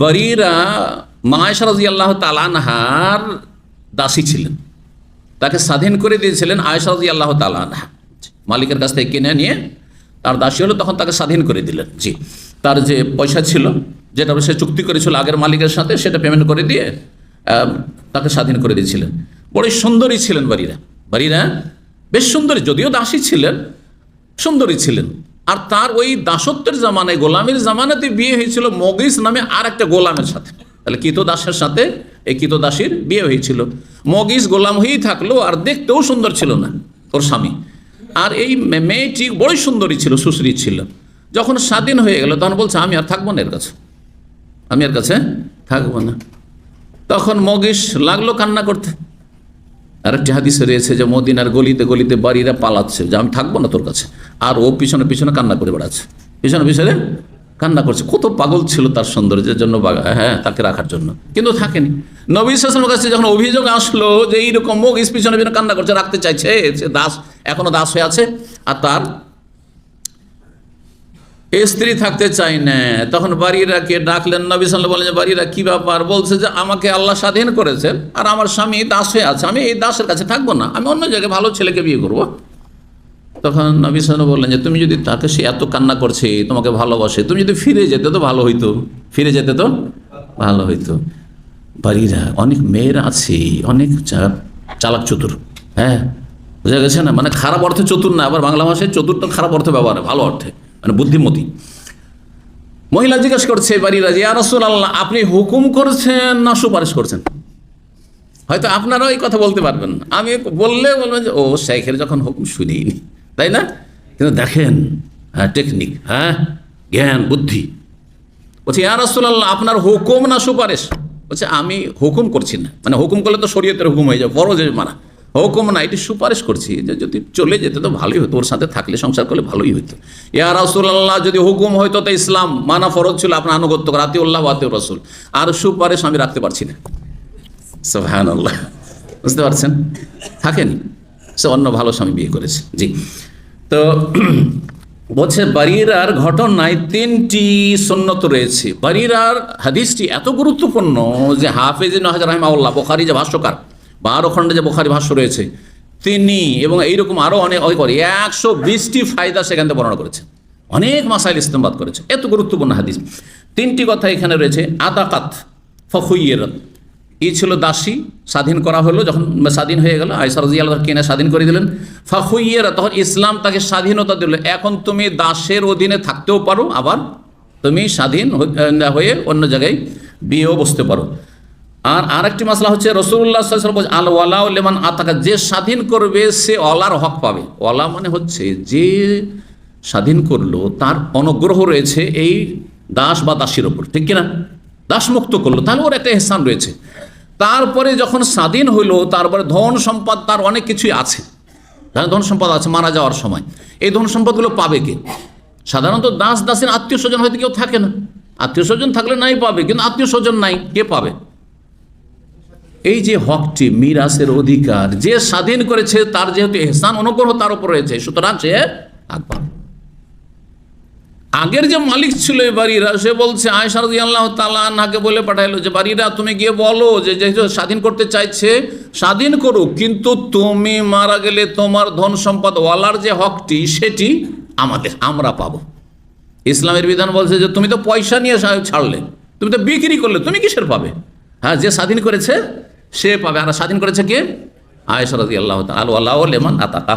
বরিরা মায়েশা রাজি আল্লাহ তালানহার দাসী ছিলেন। তাকে স্বাধীন করে দিয়েছিলেন আয়েশা রাজি আল্লাহ তালানহা মালিকের কাছ থেকে কিনে নিয়ে তার দাসী হলো, তখন তাকে স্বাধীন করে দিলেন। জি, তার যে পয়সা ছিল, যেটা সে চুক্তি করেছিল আগের মালিকের সাথে, সেটা পেমেন্ট করে দিয়ে তাকে স্বাধীন করে দিয়েছিলেন। বড়ই সুন্দরী ছিলেন বাড়িরা বাড়িরা বেশ সুন্দরী, যদিও দাসী ছিলেন, সুন্দরী ছিলেন। আর তার ওই দাসত্বের জামানায়, গোলামের জামানাতে বিয়ে হয়েছিল মগিস নামে আর একটা গোলামের সাথে। তাহলে কিত দাসের সাথে এই কিত দাসীর বিয়ে হয়েছিল। মগিস গোলাম হয়েই থাকল আর দেখতেও সুন্দর ছিল না ওর স্বামী। আর এই মেয়েটি বড়ই সুন্দরী ছিল, সুশ্রী ছিল। যখন স্বাধীন হয়ে গেল, তখন বলছে, আমি আর থাকব না এর কাছে। আমি এর কাছে থাকব না। তখন মগিস লাগল কান্না করতে। আর একটি হাদিসে রয়েছে যে, মদিনার গলিতে গলিতে বাড়িরা পালাচ্ছে। যে, আমি থাকব না তোর কাছে। আর ও পিছনে পিছনে কান্না করে বেড়াচ্ছে। পিছনে পিছনে কান্না করছে। কত পাগল ছিল তার সৌন্দর্যের জন্য হ্যাঁ তাকে রাখার জন্য। কিন্তু থাকেনি। নবী শাসনের কাছে যখন অভিযোগ আসলো যে, এইরকম মুখ পিছনে পিছনে কান্না করছে, রাখতে চাইছে, সে দাস, এখনও দাস হয়ে আছে। আর তার স্ত্রী থাকতে চাই না। তখন বাড়িরাকে ডাকলেন, নবী সাল্লাহ বলেন যে বাড়িরা কি ব্যাপার? বলছে যে, আমাকে আল্লাহ স্বাধীন করেছেন আর আমার স্বামী দাস হয়ে আছে, আমি এই দাসের কাছে থাকব না, আমি অন্য জায়গায় ভালো ছেলেকে বিয়ে করব। তখন নবী সাল্লাহ বললেন যে, তুমি যদি তাকে সে এত কান্না করছে, তোমাকে ভালোবাসে, তুমি যদি ফিরে যেতে তো ভালো হইতো, ফিরে যেতে তো ভালো হইতো। বাড়িরা, অনেক মেয়েরা আছে, অনেক চালাক চতুর হ্যাঁ? বুঝা গেছে না? মানে খারাপ অর্থে চতুর না, আবার বাংলা ভাষায় চতুরটা খারাপ অর্থে ব্যবহার ভালো অর্থে। মানে বুদ্ধিমতী। মহিলা জিজ্ঞেস করছে বাড়িরা যে রসুল আল্লাহ আপনি হুকুম করছেন না সুপারিশ করছেন? হয়তো আপনারাও এই কথা বলতে পারবেন আমি বললে বলবেন যে, ও শেখের যখন হুকুম শুনিনি, তাই না? কিন্তু দেখেন হ্যাঁ টেকনিক হ্যাঁ জ্ঞান, বুদ্ধি। বলছে, ইয়া রাসূলুল্লাহ, আপনার হুকুম না সুপারিশ? বলছে, আমি হুকুম করছি না। মানে হুকুম করলে তো শরীয়তের হুকুম হয়ে যাবে বড় যে মানা হুকুম না, এটি সুপারিশ করছি। যে যদি চলে যেতে তো ভালোই হতো, ওর সাথে থাকলে, সংসার করলে ভালোই হতো ইয়া রাসূলুল্লাহ, যদি হুকুম হইতো তো ইসলাম মানা ফরজ ছিল, আপনার আনুগত্য করা আতি উল্লাহ আতি রসুল। আর সুপারিশ আমি রাখতে পারছি না। সোহান আল্লাহ বুঝতে পারছেন? থাকেনি? সে অন্য ভালো স্বামী বিয়ে করেছে। জি। তো বলছে বাড়িরার ঘটনায় তিনটি সন্ন্যত রয়েছে। বাড়িরার হাদিসটি এত গুরুত্বপূর্ণ যে হাফেজ নহাজ রাহিমাউল্লাহ বোখারি যে ভাষ্যকার বারো খণ্ডে যে বোখারি ভাষ্য রয়েছে, তিনি এবং এইরকম আরও অনেক অনেক করে একশো বিশটি ফায়দা সেখান থেকে বর্ণনা করেছে অনেক মাসাইল ইস্তেমবাদ করেছে এত গুরুত্বপূর্ণ হাদিস। তিনটি কথা এখানে রয়েছে আদাকাত ফখুইয়েরত ই ছিল দাসী, স্বাধীন করা হলো, যখন স্বাধীন হয়ে গেল আয়সার রাজি আল্লাহ কিনে স্বাধীন করে দিলেন। ফাহুইয়েরা তখন ইসলাম তাকে স্বাধীনতা দিল। এখন তুমি দাসের অধীনে থাকতেও পারো, আবার তুমি স্বাধীন হয়ে অন্য জায়গায় বিয়েও বসতে পারো। আর আরেকটি মশলা হচ্ছে রসুল্লাহ আল ওয়ালা লেমান আতাকা যে স্বাধীন করবে, সে অলার হক পাবে। অলা মানে হচ্ছে যে স্বাধীন করল, তার অনুগ্রহ রয়েছে এই দাস বা দাসীর ওপর ঠিক কিনা? দাসমুক্ত করল, তাহলে ওর একটা এহসান রয়েছে। তারপরে যখন স্বাধীন হইল, তারপরে ধন সম্পদ, তার অনেক কিছুই আছে। ধন সম্পদ আছে, মারা যাওয়ার সময়। এই ধন সম্পদগুলো পাবে কে? সাধারণত দাস, দাসের আত্মীয় স্বজন হয়তো কেউ থাকে না। আত্মীয় স্বজন থাকলে নাই পাবে, কিন্তু আত্মীয় স্বজন নাই, কে পাবে? এই যে হকটি মিরাসের অধিকার, যে স্বাধীন করেছে তার যেহেতু এহসান অনুগ্রহ তার উপর রয়েছে, সুতরাং সে আকবর। আগের যে মালিক ছিল এই বাড়িরা, সে বলছে আয়সারদি আল্লাহ বলে পাঠাইলো যে, বাড়িরা, তুমি গিয়ে বলো যে, যেহেতু স্বাধীন করতে চাইছে, স্বাধীন করুক, কিন্তু তুমি মারা গেলে তোমার ধন সম্পদ ওয়ালার যে হকটি, সেটি আমাদের, আমরা পাবো। ইসলামের বিধান বলছে যে, তুমি তো পয়সা নিয়ে ছাড়লে, তুমি তো বিক্রি করলে, তুমি কিসের পাবে? হ্যাঁ যে স্বাধীন করেছে সে পাবে আর স্বাধীন করেছে কে? আয়সরদি আল্লাহ আল্লাহ লেমান আতাকা।